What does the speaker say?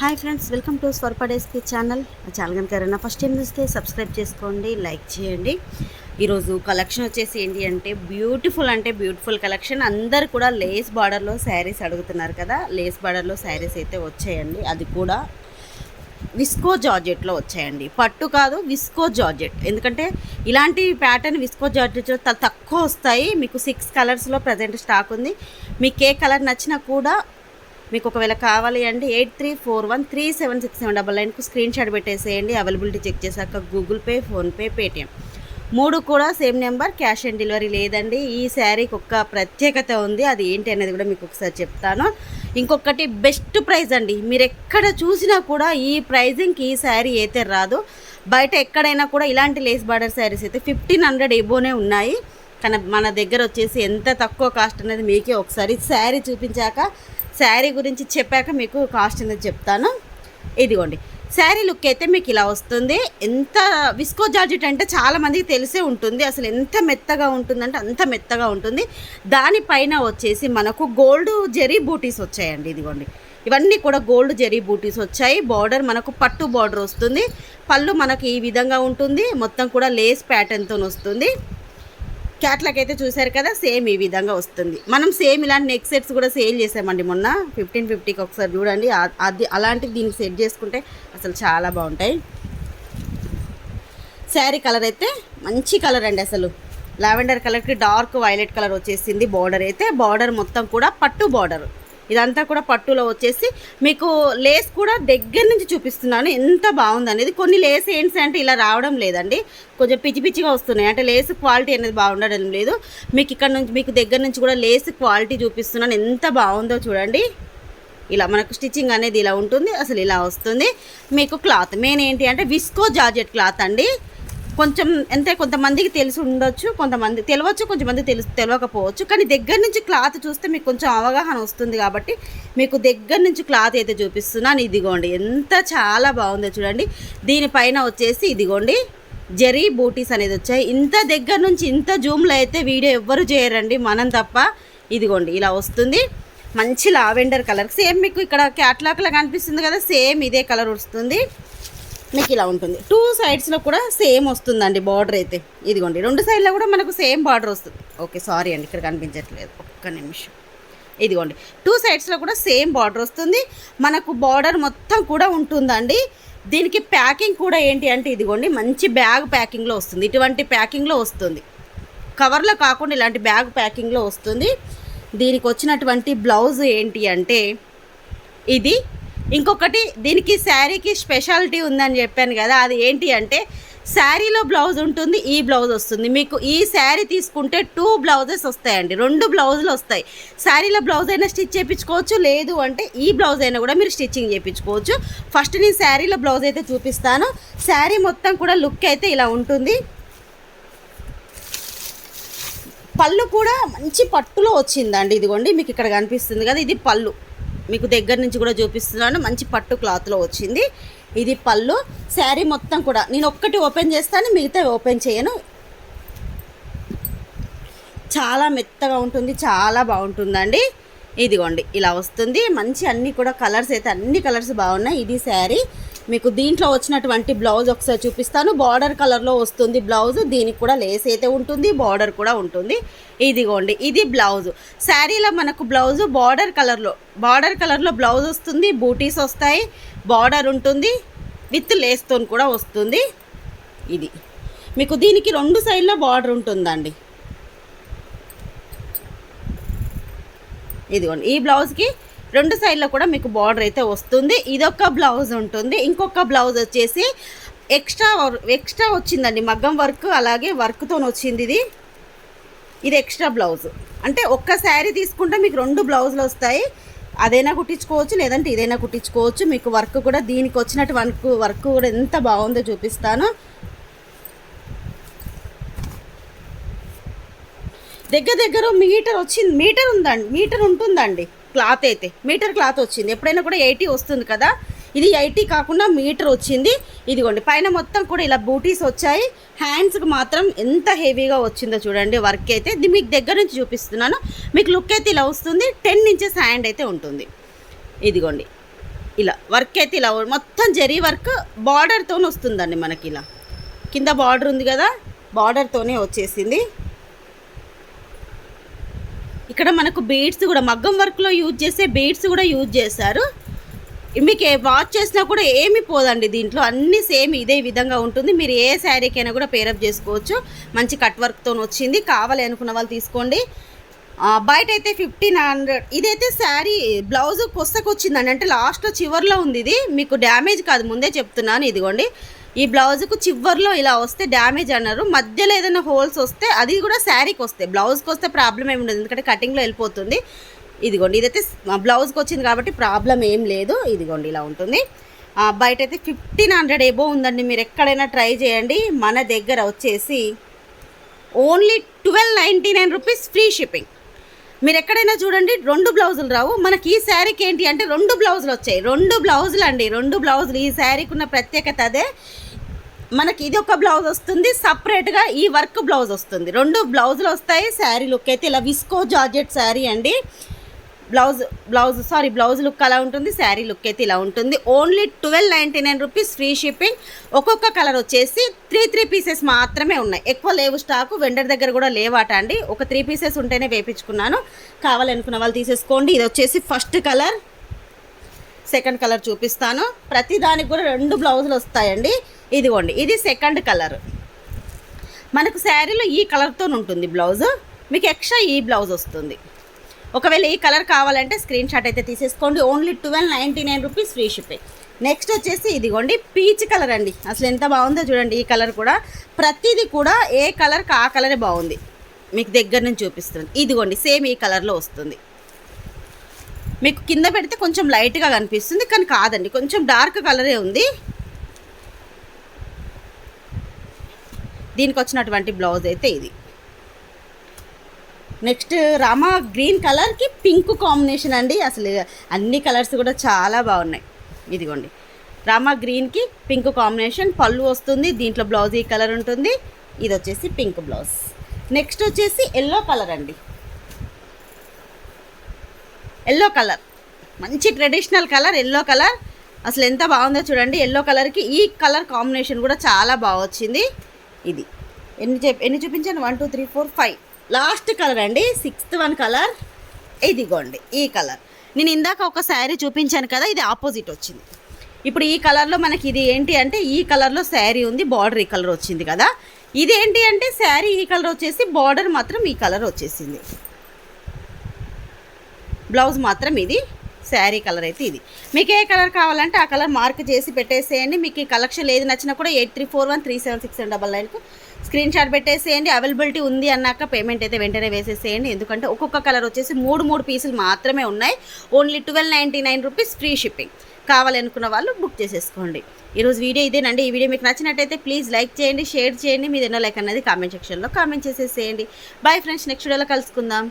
Hi friends welcome to స్వర్పడేస్కి channel. Channel కనుక ఎవరైనా ఫస్ట్ టైం చూస్తే సబ్స్క్రైబ్ చేసుకోండి లైక్ చేయండి. ఈరోజు కలెక్షన్ వచ్చేసి ఏంటి అంటే బ్యూటిఫుల్ అంటే బ్యూటిఫుల్ కలెక్షన్. అందరు కూడా లేస్ బార్డర్లో శారీస్ అడుగుతున్నారు కదా లేస్ బార్డర్లో శారీస్ అయితే వచ్చాయండి. అది కూడా విస్కో జార్జెట్లో వచ్చాయండి. పట్టు కాదు విస్కో జార్జెట్. ఎందుకంటే ఇలాంటి ప్యాటర్న్ విస్కో జార్జెట్లో తక్కువ వస్తాయి. మీకు సిక్స్ కలర్స్లో ప్రజెంట్ స్టాక్ ఉంది. మీకు ఏ కలర్ నచ్చినా కూడా మీకు ఒకవేళ కావాలి అంటే eight three four one three seven six seven double నైన్కు screen shot పెట్టేసేయండి. అవైలబిలిటీ చెక్ చేశాక గూగుల్ పే ఫోన్పే పేటిఎం. మూడు కూడా same number cash on delivery లేదండి. ఈ శారీకి ఒక ప్రత్యేకత ఉంది. అది ఏంటి అనేది కూడా మీకు ఒకసారి చెప్తాను. ఇంకొకటి బెస్ట్ ప్రైస్ అండి. మీరు ఎక్కడ చూసినా కూడా ఈ ప్రైజింగ్కి ఈ శారీ అయితే రాదు. బయట ఎక్కడైనా కూడా ఇలాంటి లేస్ బార్డర్ శారీస్ అయితే ఫిఫ్టీన్ హండ్రెడ్ ఎబోనే ఉన్నాయి. కానీ మన దగ్గర వచ్చేసి ఎంత తక్కువ కాస్ట్ అనేది మీకే ఒకసారి శారీ చూపించాక శారీ గురించి చెప్పాక మీకు కాస్ట్ అనేది చెప్తాను. ఇదిగోండి. శారీ లుక్ అయితే మీకు ఇలా వస్తుంది. ఎంత విస్కో జార్జెట్ అంటే చాలామందికి తెలిసే ఉంటుంది. అసలు ఎంత మెత్తగా ఉంటుందంటే అంత మెత్తగా ఉంటుంది. దానిపైన వచ్చేసి మనకు గోల్డ్ జెరీ బూటీస్ వచ్చాయండి. ఇదిగోండి. ఇవన్నీ కూడా గోల్డ్ జెరీ బూటీస్ వచ్చాయి. బార్డర్ మనకు పట్టు బార్డర్ వస్తుంది. పళ్ళు మనకి ఈ విధంగా ఉంటుంది. మొత్తం కూడా లేస్ ప్యాటర్న్తో వస్తుంది. క్యాట్లాగ్ అయితే చూసారు కదా సేమ్ ఈ విధంగా వస్తుంది. మనం సేమ్ ఇలాంటి నెక్ సెట్స్ కూడా సేల్ చేసామండి మొన్న. ఫిఫ్టీన్ ఫిఫ్టీకి ఒకసారి చూడండి. అది అలాంటివి దీనికి సెట్ చేసుకుంటే అసలు చాలా బాగుంటాయి. శారీ కలర్ అయితే మంచి కలర్ అండి అసలు. లావెండర్ కలర్కి డార్క్ వైలెట్ కలర్ వచ్చేసింది. బార్డర్ అయితే బార్డర్ మొత్తం కూడా పట్టు బార్డర్. ఇదంతా కూడా పట్టులో వచ్చేసి మీకు లేస్ కూడా దగ్గర నుంచి చూపిస్తున్నాను. ఎంత బాగుంది అనేది. కొన్ని లేస్ ఏంటి అంటే ఇలా రావడం లేదండి. కొంచెం పిచ్చి పిచ్చిగా వస్తున్నాయి. అంటే లేస్ క్వాలిటీ అనేది బాగుండడం లేదు. మీకు ఇక్కడ నుంచి మీకు దగ్గర నుంచి కూడా లేస్ క్వాలిటీ చూపిస్తున్నాను. ఎంత బాగుందో చూడండి. ఇలా మనకు స్టిచ్చింగ్ అనేది ఇలా ఉంటుంది. అసలు ఇలా వస్తుంది. మీకు క్లాత్ మెయిన్ ఏంటి అంటే విస్కో జార్జెట్ క్లాత్ అండి. కొంచెం అంటే కొంతమందికి తెలిసి ఉండొచ్చు కొంతమంది తెలియవచ్చు కొంతమంది తెలుసు తెలియకపోవచ్చు. కానీ దగ్గర నుంచి క్లాత్ చూస్తే మీకు కొంచెం అవగాహన వస్తుంది కాబట్టి మీకు దగ్గర నుంచి క్లాత్ అయితే చూపిస్తున్నాను. ఇదిగోండి ఎంత చాలా బాగుందో చూడండి. దీనిపైన వచ్చేసి ఇదిగోండి జెరీ బూటీస్ అనేది వచ్చాయి. ఇంత దగ్గర నుంచి ఇంత జూమ్లో అయితే వీడియో ఎవ్వరు చేయరండి మనం తప్ప. ఇదిగోండి ఇలా వస్తుంది. మంచి లావెండర్ కలర్. సేమ్ మీకు ఇక్కడ క్యాట్లాక్లా కనిపిస్తుంది కదా సేమ్ ఇదే కలర్ వస్తుంది. మీకు ఇలా ఉంటుంది. టూ సైడ్స్లో కూడా సేమ్ వస్తుందండి బార్డర్ అయితే. ఇదిగోండి రెండు సైడ్లో కూడా మనకు సేమ్ బార్డర్ వస్తుంది. ఓకే సారీ అండి ఇక్కడ కనిపించట్లేదు. ఒక్క నిమిషం. ఇదిగోండి టూ సైడ్స్లో కూడా సేమ్ బార్డర్ వస్తుంది. మనకు బార్డర్ మొత్తం కూడా ఉంటుందండి. దీనికి ప్యాకింగ్ కూడా ఏంటి అంటే ఇదిగోండి మంచి బ్యాగ్ ప్యాకింగ్లో వస్తుంది. ఇటువంటి ప్యాకింగ్లో వస్తుంది. కవర్లో కాకుండా ఇలాంటి బ్యాగ్ ప్యాకింగ్లో వస్తుంది. దీనికి వచ్చినటువంటి బ్లౌజ్ ఏంటి అంటే ఇది ఇంకొకటి దీనికి శారీకి స్పెషాలిటీ ఉందని చెప్పాను కదా అది ఏంటి అంటే శారీలో బ్లౌజ్ ఉంటుంది ఈ బ్లౌజ్ వస్తుంది. మీకు ఈ శారీ తీసుకుంటే టూ బ్లౌజెస్ వస్తాయండి రెండు బ్లౌజులు వస్తాయి. శారీలో బ్లౌజ్ అయినా స్టిచ్ చేయించుకోవచ్చు లేదు అంటే ఈ బ్లౌజ్ అయినా కూడా మీరు స్టిచ్చింగ్ చేయించుకోవచ్చు. ఫస్ట్ నేను శారీలో బ్లౌజ్ అయితే చూపిస్తాను. శారీ మొత్తం కూడా లుక్ అయితే ఇలా ఉంటుంది. పళ్ళు కూడా మంచి పట్టులో వచ్చిందండి ఇదిగోండి మీకు ఇక్కడ కనిపిస్తుంది కదా ఇది పళ్ళు. మీకు దగ్గర నుంచి కూడా చూపిస్తున్నాను. మంచి పట్టు క్లాత్లో వచ్చింది. ఇది పళ్ళు. శారీ మొత్తం కూడా నేను ఒక్కటి ఓపెన్ చేస్తాను మిగతా ఓపెన్ చేయను. చాలా మెత్తగా ఉంటుంది చాలా బాగుంటుందండి. ఇదిగోండి ఇలా వస్తుంది. మంచి అన్ని కూడా కలర్స్ అయితే అన్ని కలర్స్ బాగున్నాయి. ఇది శారీ. మీకు దీంట్లో వచ్చినటువంటి బ్లౌజ్ ఒకసారి చూపిస్తాను. బార్డర్ కలర్లో వస్తుంది బ్లౌజ్. దీనికి కూడా లేస్ అయితే ఉంటుంది బార్డర్ కూడా ఉంటుంది. ఇదిగోండి ఇది బ్లౌజ్. శారీలో మనకు బ్లౌజ్ బార్డర్ కలర్లో బార్డర్ కలర్లో బ్లౌజ్ వస్తుంది బూటీస్ వస్తాయి బార్డర్ ఉంటుంది విత్ లేస్తో కూడా వస్తుంది. ఇది. మీకు దీనికి రెండు సైడ్లో బార్డర్ ఉంటుందండి. ఇదిగోండి ఈ బ్లౌజ్కి రెండు సైడ్లో కూడా మీకు బార్డర్ అయితే వస్తుంది. ఇదొక బ్లౌజ్ ఉంటుంది. ఇంకొక బ్లౌజ్ వచ్చేసి ఎక్స్ట్రా ఎక్స్ట్రా వచ్చిందండి. మగ్గం వర్క్ అలాగే వర్క్తో వచ్చింది ఇది. ఇది ఎక్స్ట్రా బ్లౌజ్ అంటే ఒక్క శారీ తీసుకుంటే మీకు రెండు బ్లౌజులు వస్తాయి. అదైనా కుట్టించుకోవచ్చు లేదంటే ఇదైనా కుట్టించుకోవచ్చు. మీకు వర్క్ కూడా దీనికి వచ్చినట్టు వర్క్ వర్క్ కూడా ఎంత బాగుందో చూపిస్తాను. దగ్గర దగ్గర మీటర్ వచ్చింది మీటర్ ఉందండి మీటర్ ఉంటుందండి. క్లాత్ అయితే మీటర్ క్లాత్ వచ్చింది. ఎప్పుడైనా కూడా ఎయిటీ వస్తుంది కదా? ఇది ఎయిటీ కాకుండా మీటర్ వచ్చింది. ఇదిగోండి పైన మొత్తం కూడా ఇలా బూటీస్ వచ్చాయి. హ్యాండ్స్కి మాత్రం ఎంత హెవీగా వచ్చిందో చూడండి వర్క్ అయితే. ఇది మీకు దగ్గర నుంచి చూపిస్తున్నాను. మీకు లుక్ అయితే ఇలా వస్తుంది. టెన్ ఇంచెస్ హ్యాండ్ అయితే ఉంటుంది. ఇదిగోండి ఇలా వర్క్ అయితే ఇలా మొత్తం జరీ వర్క్ బార్డర్తో వస్తుందండి మనకి ఇలా. కింద బార్డర్ ఉంది కదా? బార్డర్తోనే వచ్చేసింది. ఇక్కడ మనకు బీడ్స్ కూడా మగ్గం వర్క్లో యూజ్ చేసే బీడ్స్ కూడా యూజ్ చేశారు. మీకు ఏ వాచ్ చేసినా కూడా ఏమి పోదండి దీంట్లో. అన్ని సేమ్ ఇదే విధంగా ఉంటుంది. మీరు ఏ శారీకైనా కూడా పేరప్ చేసుకోవచ్చు. మంచి కట్ వర్క్తో వచ్చింది. కావాలి అనుకున్న వాళ్ళు తీసుకోండి. బయట అయితే ఫిఫ్టీన్ హండ్రెడ్ ఇదైతే శారీ బ్లౌజ్ కొస్తకు వచ్చిందండి అంటే లాస్ట్లో చివర్లో ఉంది ఇది. మీకు డ్యామేజ్ కాదు. ముందే చెప్తున్నాను. ఇదిగోండి. ఈ బ్లౌజ్కు చివర్లో ఇలా వస్తే డ్యామేజ్ అన్నారు. మధ్యలో ఏదైనా హోల్స్ వస్తే అది కూడా శారీకి వస్తాయి. బ్లౌజ్కి వస్తే ప్రాబ్లం ఏమి ఉండదు. ఎందుకంటే కటింగ్లో వెళ్ళిపోతుంది. ఇదిగోండి ఇదైతే బ్లౌజ్కి వచ్చింది కాబట్టి ప్రాబ్లం ఏం లేదు. ఇదిగోండి ఇలా ఉంటుంది. బయట అయితే ఫిఫ్టీన్ హండ్రెడ్ ఏబో ఉందండి. మీరు ఎక్కడైనా ట్రై చేయండి. మన దగ్గర వచ్చేసి only twelve ninety nine rupees free shipping మీరు ఎక్కడైనా చూడండి రెండు బ్లౌజులు రావు. మనకి ఈ శారీకి ఏంటి అంటే రెండు బ్లౌజులు వచ్చాయి. రెండు బ్లౌజులు అండి. రెండు బ్లౌజులు ఈ శారీకి ఉన్న ప్రత్యేకత అదే. మనకి ఇది ఒక బ్లౌజ్ వస్తుంది సపరేట్గా ఈ వర్క్ బ్లౌజ్ వస్తుంది. రెండు బ్లౌజులు వస్తాయి శారీ లుక్ అయితే ఇలా విస్కో జార్జెట్ శారీ అండి. Blouse blouse sorry blouse look అలా ఉంటుంది శారీ లుక్ అయితే ఇలా ఉంటుంది. Only twelve ninety nine rupees free shipping ఒక్కొక్క కలర్ వచ్చేసి త్రీ త్రీ పీసెస్ మాత్రమే ఉన్నాయి. ఎక్కువ లేవు స్టాకు వెండర్ దగ్గర కూడా లేవాట అండి. ఒక త్రీ పీసెస్ ఉంటేనే వేపించుకున్నాను. కావాలనుకున్న వాళ్ళు తీసేసుకోండి. ఇది వచ్చేసి ఫస్ట్ కలర్ సెకండ్ కలర్ చూపిస్తాను. ప్రతి దానికి కూడా రెండు బ్లౌజులు వస్తాయండి. ఇదిగోండి ఇది సెకండ్ కలర్ మనకు శారీలో ఈ కలర్తో ఉంటుంది బ్లౌజ్ మీకు ఎక్స్ట్రా ఈ బ్లౌజ్ వస్తుంది. ఒకవేళ ఈ కలర్ కావాలంటే స్క్రీన్ షాట్ అయితే తీసేసుకోండి. Only twelve ninety nine rupees free shipping next వచ్చేసి ఇదిగోండి పీచ్ కలర్ అండి. అసలు ఎంత బాగుందో చూడండి ఈ కలర్ కూడా. ప్రతిదీ కూడా ఏ కలర్కి ఆ కలరే బాగుంది. మీకు దగ్గర నుంచి చూపిస్తుంది. ఇదిగోండి సేమ్ ఈ కలర్లో వస్తుంది. మీకు కింద పెడితే కొంచెం లైట్గా కనిపిస్తుంది కానీ కాదండి. కొంచెం డార్క్ కలరే ఉంది. దీనికి వచ్చినటువంటి బ్లౌజ్ అయితే ఇది. నెక్స్ట్ రామా గ్రీన్ కలర్కి పింక్ కాంబినేషన్ అండి. అసలు అన్ని కలర్స్ కూడా చాలా బాగున్నాయి. ఇదిగోండి. రామా గ్రీన్కి పింక్ కాంబినేషన్ పళ్ళు వస్తుంది దీంట్లో బ్లౌజ్ ఈ కలర్ ఉంటుంది. ఇది వచ్చేసి పింక్ బ్లౌజ్. నెక్స్ట్ వచ్చేసి ఎల్లో కలర్ అండి. Yellow colour. మంచి ట్రెడిషనల్ కలర్ ఎల్లో కలర్. అసలు ఎంత బాగుందో చూడండి. ఎల్లో కలర్కి ఈ కలర్ కాంబినేషన్ కూడా చాలా బాగా వచ్చింది ఇది. ఎన్ని చెప్ ఎన్ని చూపించాను? One two three four five. Last colour అండి. Sixth one colour. ఇదిగోండి ఈ కలర్. నేను ఇందాక ఒక శారీ చూపించాను కదా ఇది ఆపోజిట్ వచ్చింది. ఇప్పుడు ఈ కలర్లో మనకి ఇది ఏంటి అంటే ఈ కలర్లో శారీ ఉంది బార్డర్ ఈ కలర్ వచ్చింది కదా. ఇది ఏంటి అంటే శారీ ఈ కలర్ వచ్చేసి బార్డర్ మాత్రం ఈ కలర్ వచ్చేసింది. బ్లౌజ్ మాత్రం ఇది. శారీ కలర్ అయితే ఇది. మీకు ఏ కలర్ కావాలంటే ఆ కలర్ మార్క్ చేసి పెట్టేసేయండి. మీకు ఈ కలెక్షన్ ఏది నచ్చినా కూడా eight three four one three seven six double నైన్కు screen shot పెట్టేసేయండి. అవైలబిలిటీ ఉంది అన్నాక పేమెంట్ అయితే వెంటనే వేసేసేయండి. ఎందుకంటే ఒక్కొక్క కలర్ వచ్చేసి మూడు మూడు పీసులు మాత్రమే ఉన్నాయి. Only twelve ninety nine rupees free shipping. కావాలనుకున్న వాళ్ళు బుక్ చేసేసుకోండి. ఈరోజు వీడియో ఇదేనండి. ఈ వీడియో మీకు నచ్చినట్టయితే ప్లీజ్ లైక్ చేయండి షేర్ చేయండి. మీద ఎన్నో లైక్ అనేది కామెంట్ సెక్షన్లో కామెంట్ చేసేసేయండి. బాయ్ ఫ్రెండ్స్ నెక్స్ట్ వీడియోలో కలుసుకుందాం.